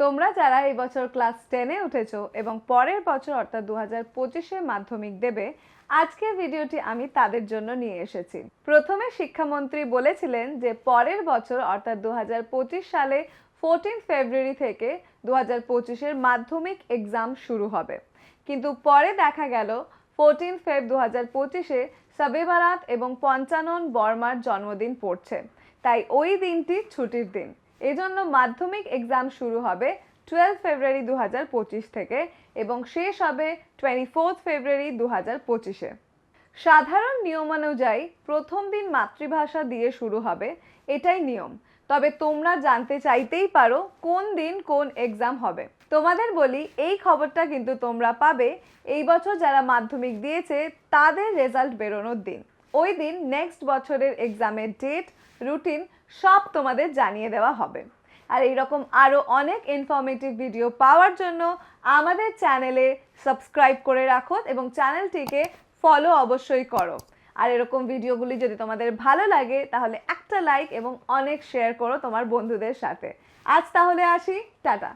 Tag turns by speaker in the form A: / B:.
A: তোমরা যারা এই বছর ক্লাস টেনে উঠেছ এবং পরের বছর অর্থাৎ দু হাজার পঁচিশে মাধ্যমিক দেবে, আজকের ভিডিওটি আমি তাদের জন্য নিয়ে এসেছি। প্রথমে শিক্ষামন্ত্রী বলেছিলেন যে পরের বছর অর্থাৎ দু হাজার পঁচিশ সালে ফোরটিন ফেব্রুয়ারি থেকে দু হাজার পঁচিশের মাধ্যমিক এক্সাম শুরু হবে। কিন্তু পরে দেখা গেল ফোরটিন ফেব দু হাজার পঁচিশে সবে বারাত এবং পঞ্চানন বর্মার জন্মদিন পড়ছে। তাই ওই দিনটি ছুটির দিন। এজন্য মাধ্যমিক এক্সাম শুরু হবে টুয়েলভ ফেব্রুয়ারি দু পঁচিশ থেকে এবং শেষ হবে টোয়েন্টি ফোর্থ ফেব্রুয়ারি দু হাজার পঁচিশে। সাধারণ নিয়মানুযায়ী প্রথম দিন মাতৃভাষা দিয়ে শুরু হবে, এটাই নিয়ম। তবে তোমরা জানতে চাইতেই পারো কোন দিন কোন এক্সাম হবে। তোমাদের বলি, এই খবরটা কিন্তু তোমরা পাবে। এই বছর যারা মাধ্যমিক দিয়েছে, তাদের রেজাল্ট বেরোনোর দিন। ওই দিন নেক্সট বছরের এক্সামের ডেট রুটিন সব তোমাদের জানিয়ে দেওয়া হবে। আর এইরকম আরও অনেক ইনফরমেটিভ ভিডিও পাওয়ার জন্য আমাদের চ্যানেলে সাবস্ক্রাইব করে রাখো এবং চ্যানেলটিকে ফলো অবশ্যই করো। আর এরকম ভিডিওগুলি যদি তোমাদের ভালো লাগে, তাহলে একটা লাইক এবং অনেক শেয়ার করো তোমার বন্ধুদের সাথে। আজ তাহলে আসি, টাটা।